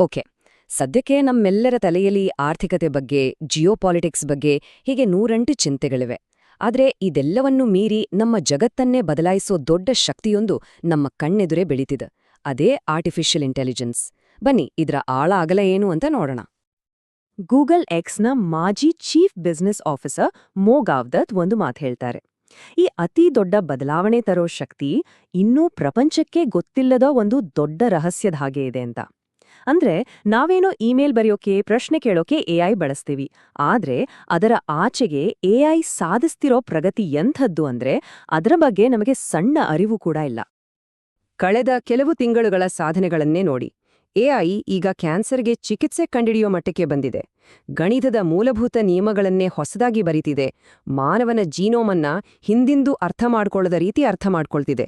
Okay. ಸದ್ಯಕ್ಕೆ ನಮ್ಮೆಲ್ಲರ ತಲೆಯಲ್ಲಿ ಆರ್ಥಿಕತೆ ಬಗ್ಗೆ, ಜಿಯೋಪಾಲಿಟಿಕ್ಸ್ ಬಗ್ಗೆ ಹೀಗೆ ನೂರೆಂಟು ಚಿಂತೆಗಳಿವೆ. ಆದ್ರೆ ಇದೆಲ್ಲವನ್ನೂ ಮೀರಿ ನಮ್ಮ ಜಗತ್ತನ್ನೇ ಬದಲಾಯಿಸೋ ದೊಡ್ಡ ಶಕ್ತಿಯೊಂದು ನಮ್ಮ ಕಣ್ಣೆದುರೇ ಬೆಳೀತಿದೆ. ಅದೇ ಆರ್ಟಿಫಿಷಿಯಲ್ ಇಂಟೆಲಿಜೆನ್ಸ್ ಬನ್ನಿ, ಇದರ ಆಳ ಅಗಲ ಏನು ಅಂತ ನೋಡೋಣ. ಗೂಗಲ್ ಎಕ್ಸ್ನ ಮಾಜಿ ಚೀಫ್ ಬಿಸ್ನೆಸ್ ಆಫೀಸರ್ ಮೋ ಗಾವ್ದತ್ ಒಂದು ಮಾತು ಹೇಳ್ತಾರೆ. ಈ ಅತಿ ದೊಡ್ಡ ಬದಲಾವಣೆ ತರೋ ಶಕ್ತಿ ಇನ್ನೂ ಪ್ರಪಂಚಕ್ಕೆ ಗೊತ್ತಿಲ್ಲದ ಒಂದು ದೊಡ್ಡ ರಹಸ್ಯದ ಹಾಗೆ ಇದೆ ಅಂತ. ಅಂದ್ರೆ ನಾವೇನೋ ಇಮೇಲ್ ಬರೆಯೋಕೆ, ಪ್ರಶ್ನೆ ಕೇಳೋಕೆ ಎಐ ಬಳಸ್ತೀವಿ. ಆದ್ರೆ ಅದರ ಆಚೆಗೆ ಎಐ ಸಾಧಿಸ್ತಿರೋ ಪ್ರಗತಿ ಎಂಥದ್ದು ಅಂದ್ರೆ ಅದರ ಬಗ್ಗೆ ನಮಗೆ ಸಣ್ಣ ಅರಿವು ಕೂಡ ಇಲ್ಲ. ಕಳೆದ ಕೆಲವು ತಿಂಗಳುಗಳ ಸಾಧನೆಗಳನ್ನೇ ನೋಡಿ. ಎಐ ಈಗ ಕ್ಯಾನ್ಸರ್ಗೆ ಚಿಕಿತ್ಸೆ ಕಂಡಿಡಿಯೋ ಮಟ್ಟಕ್ಕೆ ಬಂದಿದೆ. ಗಣಿತದ ಮೂಲಭೂತ ನಿಯಮಗಳನ್ನೇ ಹೊಸದಾಗಿ ಬರೀತಿದೆ. ಮಾನವನ ಜೀನೋಮನ್ನ ಹಿಂದಿಂದು ಅರ್ಥ ಮಾಡ್ಕೊಳ್ಳದ ರೀತಿ ಅರ್ಥ ಮಾಡ್ಕೊಳ್ತಿದೆ.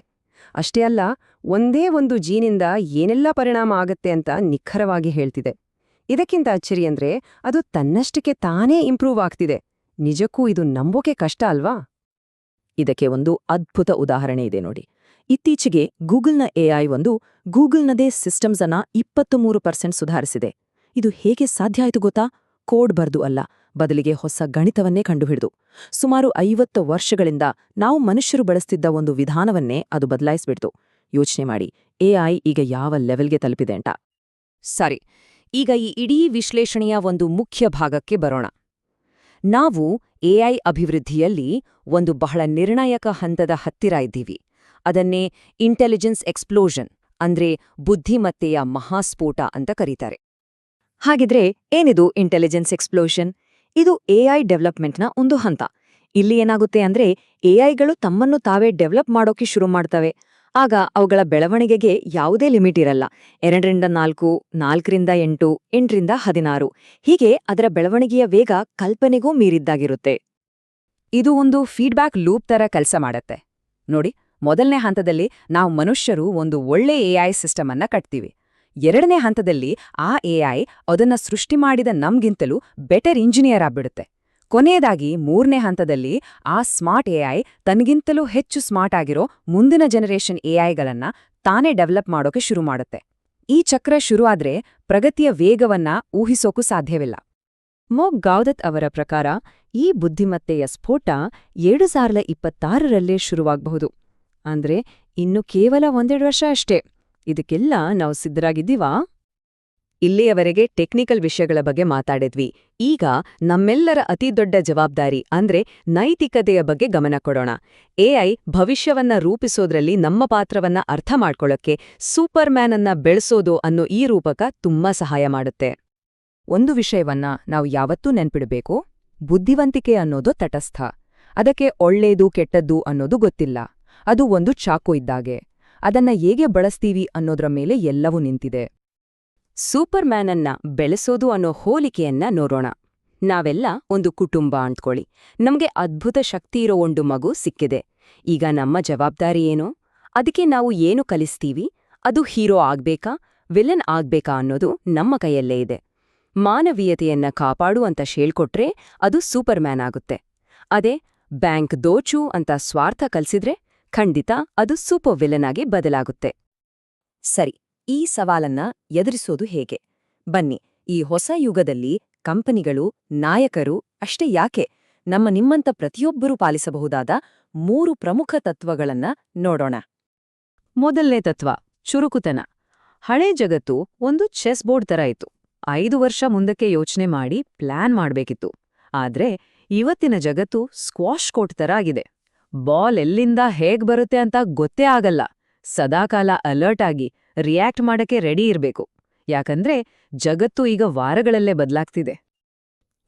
ಅಷ್ಟೇ ಅಲ್ಲ, ಒಂದೇ ಒಂದು ಜೀನಿಂದ ಏನೆಲ್ಲ ಪರಿಣಾಮ ಆಗತ್ತೆ ಅಂತ ನಿಖರವಾಗಿ ಹೇಳ್ತಿದೆ. ಇದಕ್ಕಿಂತ ಅಚ್ಚರಿ ಅಂದ್ರೆ, ಅದು ತನ್ನಷ್ಟಕ್ಕೆ ತಾನೇ ಇಂಪ್ರೂವ್ ಆಗ್ತಿದೆ. ನಿಜಕ್ಕೂ ಇದು ನಂಬೋಕೆ ಕಷ್ಟ ಅಲ್ವಾ? ಇದಕ್ಕೆ ಒಂದು ಅದ್ಭುತ ಉದಾಹರಣೆ ಇದೆ ನೋಡಿ. ಇತ್ತೀಚೆಗೆ ಗೂಗಲ್ನ ಎಐ ಒಂದು ಗೂಗಲ್ನದೇ ಸಿಸ್ಟಮ್ಸ್ ಅನ್ನ ಇಪ್ಪತ್ತ್ಮೂರು ಪರ್ಸೆಂಟ್ ಸುಧಾರಿಸಿದೆ. ಇದು ಹೇಗೆ ಸಾಧ್ಯ ಆಯ್ತು ಗೊತ್ತಾ? ಕೋಡ್ ಬರ್ದು ಅಲ್ಲ. ಬದಲಿಗೆ ಹೊಸ ಗಣಿತವನ್ನೇ ಕಂಡುಹಿಡಿದು. ಸುಮಾರು ಐವತ್ತು ವರ್ಷಗಳಿಂದ ನಾವು ಮನುಷ್ಯರು ಬಳಸ್ತಿದ್ದ ಒಂದು ವಿಧಾನವನ್ನೇ ಅದು ಬದಲಾಯಿಸ್ಬಿಡ್ತು. ಯೋಚನೆ ಮಾಡಿ ಎಐ ಈಗ ಯಾವ ಲೆವೆಲ್ಗೆ ತಲುಪಿದೆ ಅಂತ. ಸರಿ, ಈಗ ಈ ಇಡೀ ವಿಶ್ಲೇಷಣೆಯ ಒಂದು ಮುಖ್ಯ ಭಾಗಕ್ಕೆ ಬರೋಣ. ನಾವು ಎಐ ಅಭಿವೃದ್ಧಿಯಲ್ಲಿ ಒಂದು ಬಹಳ ನಿರ್ಣಾಯಕ ಹಂತದ ಹತ್ತಿರ ಇದ್ದೀವಿ. ಅದನ್ನೇ ಇಂಟೆಲಿಜೆನ್ಸ್ ಎಕ್ಸ್ಪ್ಲೋಷನ್ ಅಂದ್ರೆ ಬುದ್ಧಿಮತ್ತೆಯ ಮಹಾಸ್ಫೋಟ ಅಂತ ಕರೀತಾರೆ. ಹಾಗಿದ್ರೆ ಏನಿದು ಇಂಟೆಲಿಜೆನ್ಸ್ ಎಕ್ಸ್ಪ್ಲೋಷನ್? ಇದು ಎಐ ಡೆವಲಪ್ಮೆಂಟ್ನ ಒಂದು ಹಂತ. ಇಲ್ಲಿ ಏನಾಗುತ್ತೆ ಅಂದ್ರೆ ಎಐಗಳು ತಮ್ಮನ್ನು ತಾವೇ ಡೆವಲಪ್ ಮಾಡೋಕೆ ಶುರು ಮಾಡ್ತವೆ. ಆಗ ಅವುಗಳ ಬೆಳವಣಿಗೆಗೆ ಯಾವುದೇ ಲಿಮಿಟ್ ಇರಲ್ಲ. ಎರಡರಿಂದ ನಾಲ್ಕು, ನಾಲ್ಕರಿಂದ ಎಂಟು, ಎಂಟರಿಂದ ಹದಿನಾರು. ಹೀಗೆ ಅದರ ಬೆಳವಣಿಗೆಯ ವೇಗ ಕಲ್ಪನೆಗೂ ಮೀರಿದ್ದಾಗಿರುತ್ತೆ. ಇದು ಒಂದು ಫೀಡ್ಬ್ಯಾಕ್ ಲೂಪ್ ತರ ಕೆಲಸ ಮಾಡತ್ತೆ. ನೋಡಿ, ಮೊದಲನೇ ಹಂತದಲ್ಲಿ ನಾವು ಮನುಷ್ಯರು ಒಂದು ಒಳ್ಳೆ ಎಐ ಸಿಸ್ಟಮ್ ಕಟ್ತೀವಿ. ಎರಡನೇ ಹಂತದಲ್ಲಿ ಆ ಎಐ ಅದನ್ನ ಸೃಷ್ಟಿ ಮಾಡಿದ ನಮ್ಗಿಂತಲೂ ಬೆಟರ್ ಇಂಜಿನಿಯರ್ ಆಗ್ಬಿಡುತ್ತೆ. ಕೊನೆಯದಾಗಿ ಮೂರನೇ ಹಂತದಲ್ಲಿ ಆ ಸ್ಮಾರ್ಟ್ ಎಐ ತನಗಿಂತಲೂ ಹೆಚ್ಚು ಸ್ಮಾರ್ಟ್ ಆಗಿರೋ ಮುಂದಿನ ಜನರೇಷನ್ ಎಐಗಳನ್ನ ತಾನೇ ಡೆವಲಪ್ ಮಾಡೋಕೆ ಶುರು ಮಾಡುತ್ತೆ. ಈ ಚಕ್ರ ಶುರುವಾದ್ರೆ ಪ್ರಗತಿಯ ವೇಗವನ್ನ ಊಹಿಸೋಕು ಸಾಧ್ಯವಿಲ್ಲ. ಮೋಗ್ ಗೌದತ್ ಅವರ ಪ್ರಕಾರ ಈ ಬುದ್ಧಿಮತ್ತೆಯ ಸ್ಫೋಟ ಎರಡು ಸಾವಿರದ ಇಪ್ಪತ್ತಾರರಲ್ಲೇ ಶುರುವಾಗಬಹುದು. ಅಂದ್ರೆ ಇನ್ನು ಕೇವಲ ಒಂದೆರಡು ವರ್ಷ ಅಷ್ಟೇ. ಇದಕ್ಕೆಲ್ಲ ನಾವು ಸಿದ್ಧರಾಗಿದ್ದೀವಾ? ಇಲ್ಲಿಯವರೆಗೆ ಟೆಕ್ನಿಕಲ್ ವಿಷಯಗಳ ಬಗ್ಗೆ ಮಾತಾಡಿದ್ವಿ. ಈಗ ನಮ್ಮೆಲ್ಲರ ಅತಿದೊಡ್ಡ ಜವಾಬ್ದಾರಿ ಅಂದ್ರೆ ನೈತಿಕತೆಯ ಬಗ್ಗೆ ಗಮನ ಕೊಡೋಣ. ಎಐ ಭವಿಷ್ಯವನ್ನ ರೂಪಿಸೋದ್ರಲ್ಲಿ ನಮ್ಮ ಪಾತ್ರವನ್ನ ಅರ್ಥ ಮಾಡ್ಕೊಳ್ಳೋಕೆ ಸೂಪರ್ ಮ್ಯಾನನ್ನ ಬೆಳೆಸೋದು ಅನ್ನೋ ಈ ರೂಪಕ ತುಂಬಾ ಸಹಾಯ ಮಾಡುತ್ತೆ. ಒಂದು ವಿಷಯವನ್ನ ನಾವು ಯಾವತ್ತೂ ನೆನ್ಪಿಡಬೇಕು, ಬುದ್ಧಿವಂತಿಕೆ ಅನ್ನೋದು ತಟಸ್ಥ. ಅದಕ್ಕೆ ಒಳ್ಳೇದು ಕೆಟ್ಟದ್ದು ಅನ್ನೋದು ಗೊತ್ತಿಲ್ಲ. ಅದು ಒಂದು ಚಾಕು ಇದ್ದಾಗೆ. ಅದನ್ನ ಹೇಗೆ ಬಳಸ್ತೀವಿ ಅನ್ನೋದ್ರ ಮೇಲೆ ಎಲ್ಲವೂ ನಿಂತಿದೆ. ಸೂಪರ್ ಮ್ಯಾನನ್ನ ಬೆಳೆಸೋದು ಅನ್ನೋ ಹೋಲಿಕೆಯನ್ನ ನೋಡೋಣ. ನಾವೆಲ್ಲ ಒಂದು ಕುಟುಂಬ ಅಂದ್ಕೊಳ್ಳಿ. ನಮ್ಗೆ ಅದ್ಭುತ ಶಕ್ತಿ ಇರೋ ಒಂದು ಮಗು ಸಿಕ್ಕಿದೆ. ಈಗ ನಮ್ಮ ಜವಾಬ್ದಾರಿ ಏನು? ಅದಕ್ಕೆ ನಾವು ಏನು ಕಲಿಸ್ತೀವಿ? ಅದು ಹೀರೋ ಆಗ್ಬೇಕಾ? ವಿಲನ್ ಆಗ್ಬೇಕಾ ಅನ್ನೋದು ನಮ್ಮ ಕೈಯಲ್ಲೇ ಇದೆ. ಮಾನವೀಯತೆಯನ್ನ ಕಾಪಾಡು ಅಂತ ಶೇಳ್ಕೊಟ್ರೆ ಅದು ಸೂಪರ್ ಮ್ಯಾನ್ ಆಗುತ್ತೆ. ಅದೇ, ಬ್ಯಾಂಕ್ ದೋಚು ಅಂತ ಸ್ವಾರ್ಥ ಕಲ್ಸಿದ್ರೆ ಖಂಡಿತ ಅದು ಸೂಪರ್ ವಿಲನ್ ಆಗಿ ಬದಲಾಗುತ್ತೆ. ಸರಿ, ಈ ಸವಾಲನ್ನ ಎದುರಿಸೋದು ಹೇಗೆ? ಬನ್ನಿ, ಈ ಹೊಸ ಯುಗದಲ್ಲಿ ಕಂಪನಿಗಳು, ನಾಯಕರು ಅಷ್ಟೇ ಯಾಕೆ ನಮ್ಮ ನಿಮ್ಮಂತ ಪ್ರತಿಯೊಬ್ಬರೂ ಪಾಲಿಸಬಹುದಾದ ಮೂರು ಪ್ರಮುಖ ತತ್ವಗಳನ್ನ ನೋಡೋಣ. ಮೊದಲನೇ ತತ್ವ, ಚುರುಕುತನ. ಹಳೆ ಜಗತ್ತು ಒಂದು ಚೆಸ್ ಬೋರ್ಡ್ ತರ ಇತ್ತು. ಐದು ವರ್ಷ ಮುಂದಕ್ಕೆ ಯೋಚನೆ ಮಾಡಿ ಪ್ಲಾನ್ ಮಾಡಬೇಕಿತ್ತು. ಆದ್ರೆ ಇವತ್ತಿನ ಜಗತ್ತು ಸ್ಕ್ವಾಶ್ ಕೋಟ್ ತರ ಆಗಿದೆ. ಬಾಲ್ ಎಲ್ಲಿಂದ ಹೇಗ್ ಬರುತ್ತೆ ಅಂತ ಗೊತ್ತೇ ಆಗಲ್ಲ. ಸದಾಕಾಲ ಅಲರ್ಟ್ ಆಗಿ ರಿಯಾಕ್ಟ್ ಮಾಡಕ್ಕೆ ರೆಡಿ ಇರಬೇಕು. ಯಾಕಂದ್ರೆ ಜಗತ್ತು ಈಗ ವಾರಗಳಲ್ಲೇ ಬದಲಾಗ್ತಿದೆ.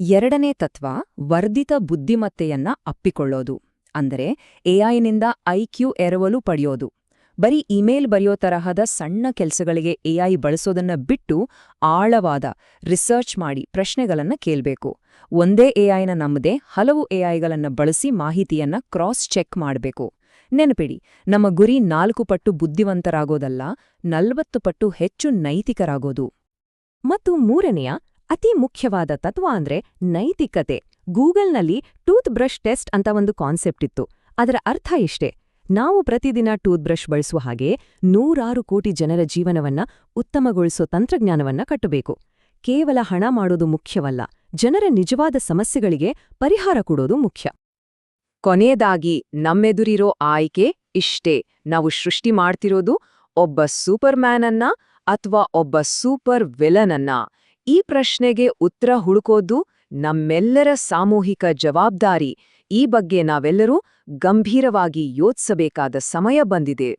ಎರಡನೇ ತತ್ವ ವರ್ಧಿತ ಬುದ್ಧಿಮತ್ತೆಯನ್ನ ಅಪ್ಪಿಕೊಳ್ಳೋದು. ಅಂದರೆ ಎಐನಿಂದ ಐಕ್ಯೂ ಎರವಲು ಪಡೆಯೋದು. ಬರೀ ಇಮೇಲ್ ಬರೆಯೋ ತರಹದ ಸಣ್ಣ ಕೆಲಸಗಳಿಗೆ ಎಐ ಬಳಸೋದನ್ನ ಬಿಟ್ಟು ಆಳವಾದ ರಿಸರ್ಚ್ ಮಾಡಿ ಪ್ರಶ್ನೆಗಳನ್ನ ಕೇಳಬೇಕು. ಒಂದೇ ಎಐನ ನಮ್ಮದೇ ಹಲವು ಎಐಗಳನ್ನು ಬಳಸಿ ಮಾಹಿತಿಯನ್ನ ಕ್ರಾಸ್ ಚೆಕ್ ಮಾಡಬೇಕು. ನೆನಪಿಡಿ, ನಮ್ಮ ಗುರಿ ನಾಲ್ಕು ಪಟ್ಟು ಬುದ್ಧಿವಂತರಾಗೋದಲ್ಲ, ನಲ್ವತ್ತು ಪಟ್ಟು ಹೆಚ್ಚು ನೈತಿಕರಾಗೋದು. ಮತ್ತು ಮೂರನೆಯ, ಅತಿ ಮುಖ್ಯವಾದ ತತ್ವ ಅಂದ್ರೆ ನೈತಿಕತೆ. ಗೂಗಲ್ನಲ್ಲಿ ಟೂತ್ ಬ್ರಷ್ ಟೆಸ್ಟ್ ಅಂತ ಒಂದು ಕಾನ್ಸೆಪ್ಟ್ ಇತ್ತು. ಅದರ ಅರ್ಥ ಇಷ್ಟೇ ನಾವು ಪ್ರತಿದಿನ ಟೂತ್ ಬ್ರಷ್ ಬಳಸುವ ಹಾಗೆ ನೂರಾರು ಕೋಟಿ ಜನರ ಜೀವನವನ್ನ ಉತ್ತಮಗೊಳಿಸೋ ತಂತ್ರಜ್ಞಾನವನ್ನ ಕಟ್ಟಬೇಕು. ಕೇವಲ ಹಣ ಮಾಡೋದು ಮುಖ್ಯವಲ್ಲ, ಜನರ ನಿಜವಾದ ಸಮಸ್ಯೆಗಳಿಗೆ ಪರಿಹಾರ ಕೊಡೋದು ಮುಖ್ಯ. ಕೊನೆಯದಾಗಿ, ನಮ್ಮೆದುರಿರೋ ಆಯ್ಕೆ ಇಷ್ಟೇ. ನಾವು ಸೃಷ್ಟಿ ಮಾಡ್ತಿರೋದು ಒಬ್ಬ ಸೂಪರ್ ಮ್ಯಾನ್ ಅನ್ನ ಅಥವಾ ಒಬ್ಬ ಸೂಪರ್ ವಿಲನ್ ಅನ್ನ ಈ ಪ್ರಶ್ನೆಗೆ ಉತ್ತರ ಹುಡುಕೋದು ನಮ್ಮೆಲ್ಲರ ಸಾಮೂಹಿಕ ಜವಾಬ್ದಾರಿ ಈ ಬಗ್ಗೆ ನಾವೆಲ್ಲರೂ ಗಂಭೀರವಾಗಿ ಯೋಚಿಸಬೇಕಾದ ಸಮಯ ಬಂದಿದೆ.